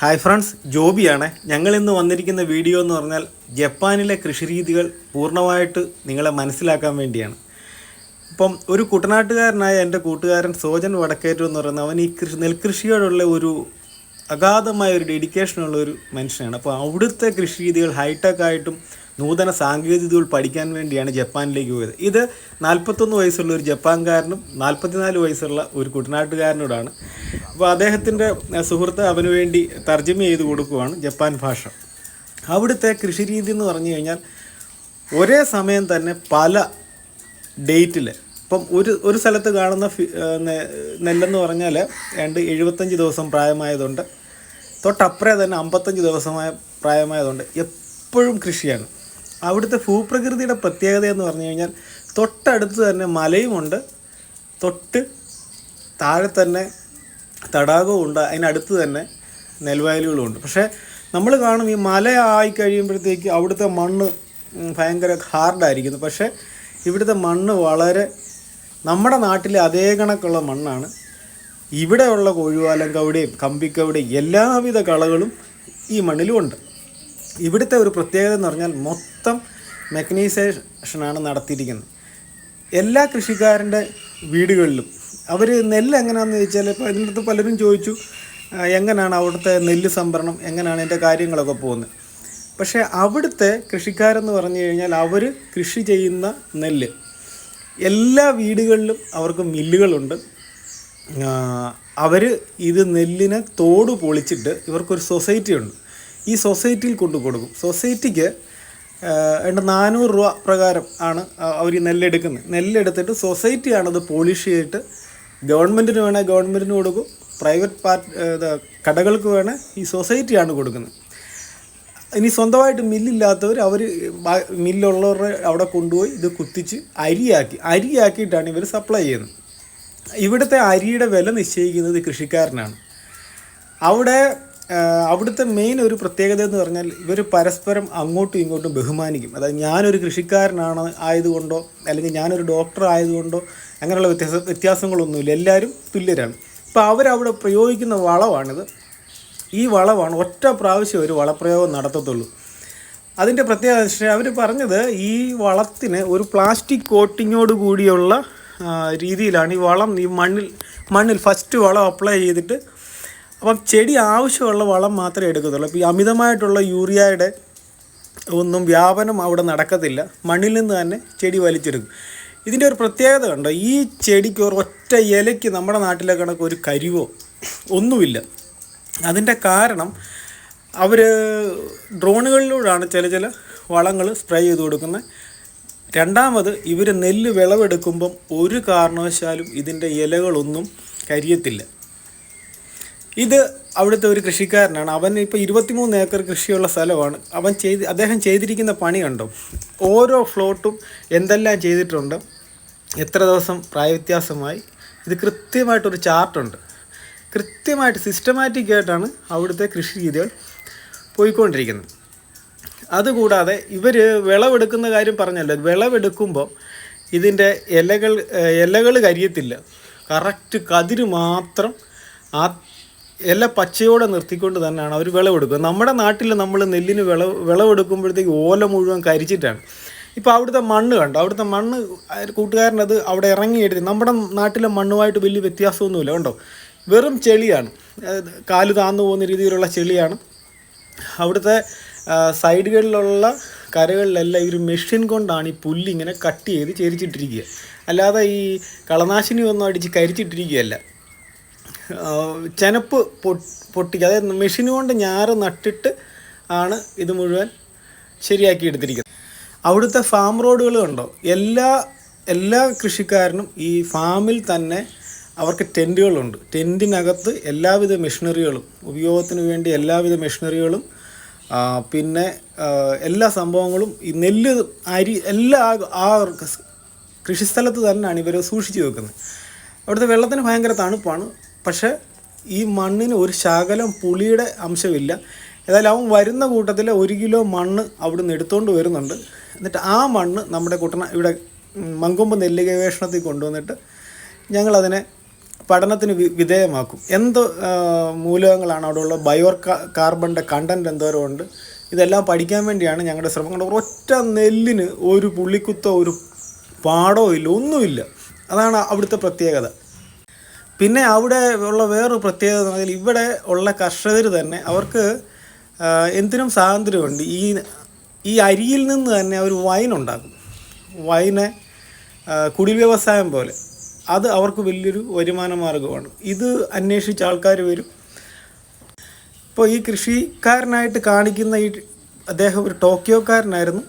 Hi friends ജോബിയാണ്. ഞങ്ങൾ ഇന്ന് വന്നിരിക്കുന്ന വീഡിയോ എന്ന് പറഞ്ഞാൽ ജപ്പാനിലെ കൃഷിരീതികൾ പൂർണമായിട്ട് നിങ്ങളെ മനസ്സിലാക്കാൻ വേണ്ടിയാണ്. ഇപ്പം ഒരു കുട്ടനാട്ടുകാരനായ എന്റെ കൂട്ടുകാരൻ സോജൻ വടക്കേറ്റു എന്ന് പറയുന്ന അവൻ ഈ കൃഷി നെൽകൃഷിയോടുള്ള ഒരു അഗാധമായ ഒരു ഡെഡിക്കേഷനുള്ള ഒരു മനുഷ്യനാണ്. അപ്പോൾ അവിടുത്തെ കൃഷിരീതികൾ ഹൈടെക് ആയിട്ടും നൂതന സാങ്കേതികതകൾ പഠിക്കാൻ വേണ്ടിയാണ് ജപ്പാനിലേക്ക് പോയത്. ഇത് നാൽപ്പത്തൊന്ന് വയസ്സുള്ള ഒരു ജപ്പാൻകാരനും നാൽപ്പത്തിനാല് വയസ്സുള്ള ഒരു കുട്ടനാട്ടുകാരനോടാണ്. അപ്പോൾ അദ്ദേഹത്തിന്റെ സുഹൃത്ത് അവന് വേണ്ടി തർജമ ചെയ്ത് കൊടുക്കുവാണ് ജപ്പാൻ ഭാഷ. അവിടുത്തെ കൃഷിരീതി എന്ന് പറഞ്ഞു കഴിഞ്ഞാൽ ഒരേ സമയം തന്നെ പല ഡേറ്റിൽ ഇപ്പം ഒരു ഒരു സ്ഥലത്ത് കാണുന്ന നെല്ലെന്ന് പറഞ്ഞാൽ രണ്ട് എഴുപത്തഞ്ച് ദിവസം പ്രായമായതുണ്ട്. തൊട്ടപ്പുറേ തന്നെ അമ്പത്തഞ്ച് ദിവസമായ പ്രായമായതുകൊണ്ട് എപ്പോഴും കൃഷിയാണ്. അവിടുത്തെ ഭൂപ്രകൃതിയുടെ പ്രത്യേകത എന്ന് പറഞ്ഞു കഴിഞ്ഞാൽ തൊട്ടടുത്ത് തന്നെ മലയുമുണ്ട്. തൊട്ട് താഴെ തന്നെ തടാകവും ഉണ്ട്. അതിനടുത്ത് തന്നെ നെൽവയലുകളുമുണ്ട് പക്ഷേ നമ്മൾ കാണും ഈ മല ആയി കഴിയുമ്പോഴത്തേക്ക് അവിടുത്തെ മണ്ണ് ഭയങ്കര ഹാർഡായിരിക്കുന്നു പക്ഷേ ഇവിടുത്തെ മണ്ണ് വളരെ നമ്മുടെ നാട്ടിലെ അതേ കണക്കുള്ള മണ്ണാണ്. ഇവിടെയുള്ള കോഴിവാലം കവിടെയും കമ്പിക്കവിടെയും എല്ലാവിധ കളകളും ഈ മണ്ണിലുമുണ്ട് ഇവിടുത്തെ ഒരു പ്രത്യേകത എന്ന് പറഞ്ഞാൽ മൊത്തം മെക്കനൈസേഷനാണ് നടത്തിയിരിക്കുന്നത്. എല്ലാ കൃഷിക്കാരന്റെ വീടുകളിലും അവർ നെല്ല് എങ്ങനെയാണെന്ന് ചോദിച്ചാൽ ഇപ്പോൾ അതിന്റെ അടുത്ത് പലരും ചോദിച്ചു എങ്ങനെയാണ് അവിടുത്തെ നെല്ല് സംഭരണം എങ്ങനെയാണ് എന്റെ കാര്യങ്ങളൊക്കെ പോകുന്നത്? പക്ഷേ അവിടുത്തെ കൃഷിക്കാരെന്ന് പറഞ്ഞു കഴിഞ്ഞാൽ അവർ കൃഷി ചെയ്യുന്ന നെല്ല്. എല്ലാ വീടുകളിലും അവർക്ക് മില്ലുകളുണ്ട്. അവർ ഇത് നെല്ലിനെ തോട് പൊളിച്ചിട്ട് ഇവർക്കൊരു സൊസൈറ്റി ഉണ്ട് ഈ സൊസൈറ്റിയിൽ കൊണ്ടു കൊടുക്കും. സൊസൈറ്റിക്ക് രണ്ട് നാനൂറ് രൂപ പ്രകാരം ആണ് അവർ ഈ നെല്ലെടുക്കുന്നത്. നെല്ലെടുത്തിട്ട് സൊസൈറ്റിയാണത് പോളിഷ് ചെയ്തിട്ട് ഗവൺമെന്റിന് വേണേൽ ഗവൺമെന്റിന് കൊടുക്കും പ്രൈവറ്റ് പാർട്ട് കടകൾക്ക് വേണേൽ ഈ സൊസൈറ്റിയാണ് കൊടുക്കുന്നത്. ഇനി സ്വന്തമായിട്ട് മില്ലില്ലാത്തവർ അവർ മില്ലുള്ളവരുടെ അവിടെ കൊണ്ടുപോയി ഇത് കുത്തിച്ച് അരിയാക്കി അരിയാക്കിയിട്ടാണ് ഇവർ സപ്ലൈ ചെയ്യുന്നത്. ഇവിടുത്തെ അരിയുടെ വില നിശ്ചയിക്കുന്നത് കൃഷിക്കാരനാണ്. അവിടെ അവിടുത്തെ മെയിൻ ഒരു പ്രത്യേകത എന്ന് പറഞ്ഞാൽ ഇവർ പരസ്പരം അങ്ങോട്ടും ഇങ്ങോട്ടും ബഹുമാനിക്കും. അതായത് ഞാനൊരു കൃഷിക്കാരനാണ് ആയതുകൊണ്ടോ അല്ലെങ്കിൽ ഞാനൊരു ഡോക്ടർ ആയതുകൊണ്ടോ അങ്ങനെയുള്ള വ്യത്യാസ വ്യത്യാസങ്ങളൊന്നുമില്ല. എല്ലാവരും തുല്യരാണ്. ഇപ്പോൾ അവരവിടെ പ്രയോഗിക്കുന്ന വളമാണിത്. ഈ വളമാണ് ഒറ്റ പ്രാവശ്യം ഒരു വളപ്രയോഗം നടത്തത്തുള്ളൂ. അതിന്റെ പ്രത്യേകത അവർ പറഞ്ഞത് ഈ വളത്തിന് ഒരു പ്ലാസ്റ്റിക് കോട്ടിങ്ങോട് കൂടിയുള്ള രീതിയിലാണ് ഈ വളം ഈ മണ്ണിൽ മണ്ണിൽ ഫസ്റ്റ് വളം അപ്ലൈ ചെയ്തിട്ട് അപ്പം ചെടി ആവശ്യമുള്ള വളം മാത്രമേ എടുക്കത്തുള്ളൂ. അപ്പോൾ ഈ അമിതമായിട്ടുള്ള യൂറിയയുടെ ഒന്നും വ്യാപനം അവിടെ നടക്കത്തില്ല. മണ്ണിൽ നിന്ന് തന്നെ ചെടി വലിച്ചെടുക്കും. ഇതിന്റെ ഒരു പ്രത്യേകത കണ്ടോ? ഈ ചെടിക്ക് ഒറ്റ ഇലയ്ക്ക് നമ്മുടെ നാട്ടിലെ കണക്ക് ഒരു കരിവോ ഒന്നുമില്ല. അതിന്റെ കാരണം അവർ ഡ്രോണുകളിലൂടെയാണ് ചില ചില വളങ്ങൾ സ്പ്രേ ചെയ്ത് കൊടുക്കുന്നത്. രണ്ടാമത് ഇവർ നെല്ല് വിളവെടുക്കുമ്പം ഒരു കാരണവശാലും ഇതിന്റെ ഇലകളൊന്നും കരിയത്തില്ല. ഇത് അവിടുത്തെ ഒരു കൃഷിക്കാരനാണ്. അവൻ ഇപ്പോൾ ഇരുപത്തിമൂന്ന് ഏക്കർ കൃഷിയുള്ള സ്ഥലമാണ്. അവൻ ചെയ്ത് അദ്ദേഹം ചെയ്തിരിക്കുന്ന പണി കണ്ടോ? ഓരോ ഫ്ലോട്ടും എന്തെല്ലാം ചെയ്തിട്ടുണ്ട്. എത്ര ദിവസം പ്രായവ്യത്യാസമായി. ഇത് കൃത്യമായിട്ടൊരു ചാർട്ടുണ്ട്. കൃത്യമായിട്ട് സിസ്റ്റമാറ്റിക് ആയിട്ടാണ് അവിടുത്തെ കൃഷി രീതികൾ പോയിക്കൊണ്ടിരിക്കുന്നത്. അതുകൂടാതെ ഇവർ വിളവെടുക്കുന്ന കാര്യം പറഞ്ഞല്ലോ. വിളവെടുക്കുമ്പോൾ ഇതിന്റെ ഇലകൾ ഇലകൾ കരിയത്തില്ല. കറക്റ്റ് കതിര് മാത്രം ആ ഇല പച്ചയോടെ നിർത്തിക്കൊണ്ട് തന്നെയാണ് അവർ വിളവെടുക്കുക. നമ്മുടെ നാട്ടിൽ നമ്മൾ നെല്ലിന് വിളവ് വിളവെടുക്കുമ്പോഴത്തേക്ക് ഓല മുഴുവൻ കരിച്ചിട്ടാണ്. ഇപ്പോൾ അവിടുത്തെ മണ്ണ് കണ്ടു? അവിടുത്തെ മണ്ണ് കൂട്ടുകാരനത് അവിടെ ഇറങ്ങിയെടുത്ത് നമ്മുടെ നാട്ടിലെ മണ്ണുമായിട്ട് വലിയ വ്യത്യാസമൊന്നുമില്ല കണ്ടോ? വെറും ചെളിയാണ്. കാൽ താന്നു പോകുന്ന രീതിയിലുള്ള ചെളിയാണ്. അവിടുത്തെ സൈഡുകളിലുള്ള കരകളിലെല്ലാം ഈ ഒരു മെഷീൻ കൊണ്ടാണ് ഈ പുല്ലിങ്ങനെ കട്ട് ചെയ്ത് ചെരിച്ചിട്ടിരിക്കുക. അല്ലാതെ ഈ കളനാശിനി ഒന്നും അടിച്ച് കരിച്ചിട്ടിരിക്കുകയല്ല. ചെനപ്പ് പൊട്ടിക്കുക. അതായത് മെഷീൻ കൊണ്ട് ഞാറ് നട്ടിട്ട് ആണ് ഇത് മുഴുവൻ ശരിയാക്കി എടുത്തിരിക്കുന്നത്. അവിടുത്തെ ഫാം റോഡുകൾ കണ്ടോ? എല്ലാ എല്ലാ കൃഷിക്കാരനും ഈ ഫാമിൽ തന്നെ അവർക്ക് ടെന്റുകളുണ്ട് ടെന്റിനകത്ത് എല്ലാവിധ മെഷീനറികളും ഉപയോഗത്തിന് വേണ്ടി എല്ലാവിധ മെഷീനറികളും പിന്നെ എല്ലാ സംഭവങ്ങളും ഈ നെല്ല് അരി എല്ലാ ആ കൃഷിസ്ഥലത്ത് തന്നെയാണ് ഇവർ സൂക്ഷിച്ചു വെക്കുന്നത്. അവിടുത്തെ വെള്ളത്തിന് ഭയങ്കര തണുപ്പാണ്. പക്ഷേ ഈ മണ്ണിന് ഒരു ശകലം പുളിയുടെ അംശമില്ല. ഏതായാലും അവൻ വരുന്ന കൂട്ടത്തിൽ ഒരു കിലോ മണ്ണ് അവിടുന്ന് എടുത്തുകൊണ്ട് വരുന്നുണ്ട്. എന്നിട്ട് ആ മണ്ണ് നമ്മുടെ കുട്ടന ഇവിടെ മങ്കൊമ്പ് നെല്ല് ഗവേഷണത്തിൽ കൊണ്ടുവന്നിട്ട് ഞങ്ങളതിനെ പഠനത്തിന് വിധേയമാക്കും. എന്ത് മൂലകങ്ങളാണ് അവിടെയുള്ള ബയോ കാ- കാർബണിന്റെ കണ്ടന്റ് എന്തോരം ഉണ്ട്. ഇതെല്ലാം പഠിക്കാൻ വേണ്ടിയാണ് ഞങ്ങളുടെ ശ്രമം കണ്ടത്. ഒറ്റ നെല്ലിന് ഒരു പുള്ളിക്കുത്തോ ഒരു പാടോ ഇല്ല ഒന്നുമില്ല. അതാണ് അവിടുത്തെ പ്രത്യേകത. പിന്നെ അവിടെ ഉള്ള വേറൊരു പ്രത്യേകത എന്ന് പറഞ്ഞാൽ ഇവിടെ ഉള്ള കർഷകർ തന്നെ അവർക്ക് എന്തിനും സ്വാതന്ത്ര്യമുണ്ട്. ഈ ഈ അരിയിൽ നിന്ന് തന്നെ അവർ വൈൻ ഉണ്ടാക്കും. വൈന് കുടിൽ വ്യവസായം പോലെ. അത് അവർക്ക് വലിയൊരു വരുമാന മാർഗമാണ് ഇത് അന്വേഷിച്ച് ആൾക്കാർ വരും. ഇപ്പോൾ ഈ കൃഷിക്കാരനായിട്ട് കാണിക്കുന്ന ഈ അദ്ദേഹം ഒരു ടോക്കിയോക്കാരനായിരുന്നു.